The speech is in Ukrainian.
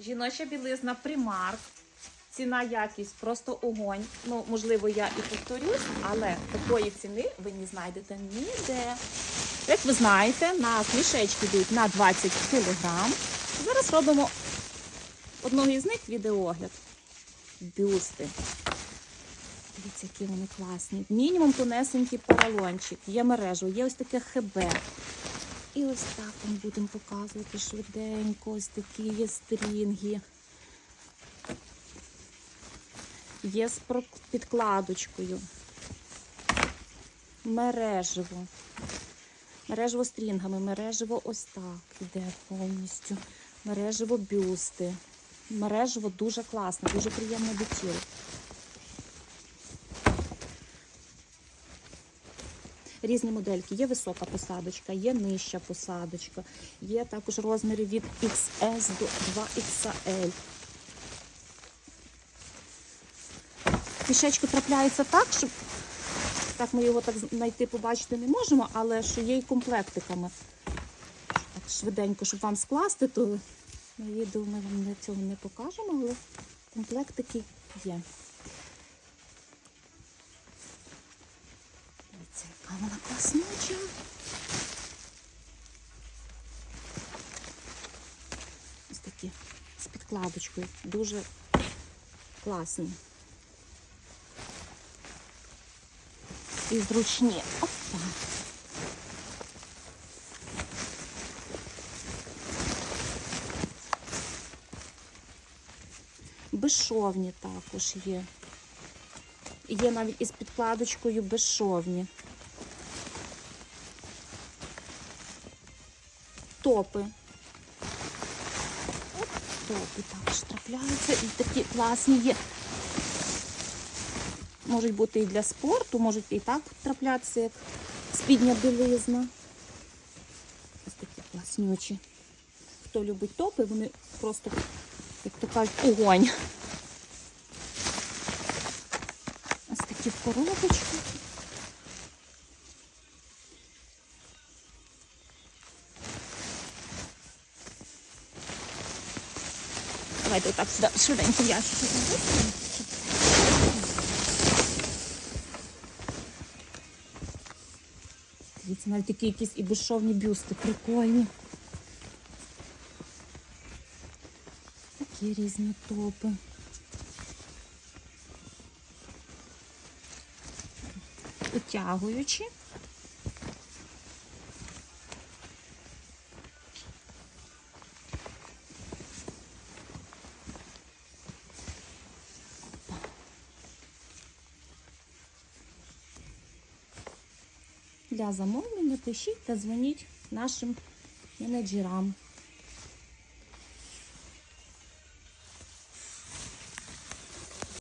Жіноча білизна Primark. Ціна якість просто огонь. Ну, можливо, я і повторюсь, але такої ціни ви не знайдете ніде. Як ви знаєте, на мішечки йдуть на 20 кг. Зараз робимо одного із них відеоогляд. Бюсти. Дивіться, які вони класні. Мінімум тонесенький поролончик, є мережу, є ось таке ХБ. І ось так вам будемо показувати швиденько. Ось такі є стрінги. Є з підкладочкою. Мережево. Мережево стрінгами, мережево ось так іде повністю. Мережево бюсти. Мережево дуже класне, дуже приємно до тіла. Різні модельки. Є висока посадочка, є нижча посадочка, є також розміри від XS до 2XL. Мішечку трапляється так, що так ми його так знайти, побачити не можемо, але що є і комплектиками. Так швиденько, щоб вам скласти, то на відео ми вам цього не покажемо, але комплектики є. Яка вона класнюча. Ось такі з підкладочкою. Дуже класні. І зручні. Опа. Безшовні також є. Є навіть із підкладочкою безшовні. Топи. От топи також трапляються. І такі класні є. Можуть бути і для спорту, можуть і так траплятися, як спідня білизна. Ось такі класнючі. Хто любить топи, вони просто, як то кажуть, огонь. Ось такі в коробочку. Давайте отак сюди швиденько ящик. Дивіться, навіть такі якісь і безшовні бюсти, прикольні. Такі різні топи. Утягуючі. Для замовлення пишіть та дзвоніть нашим менеджерам.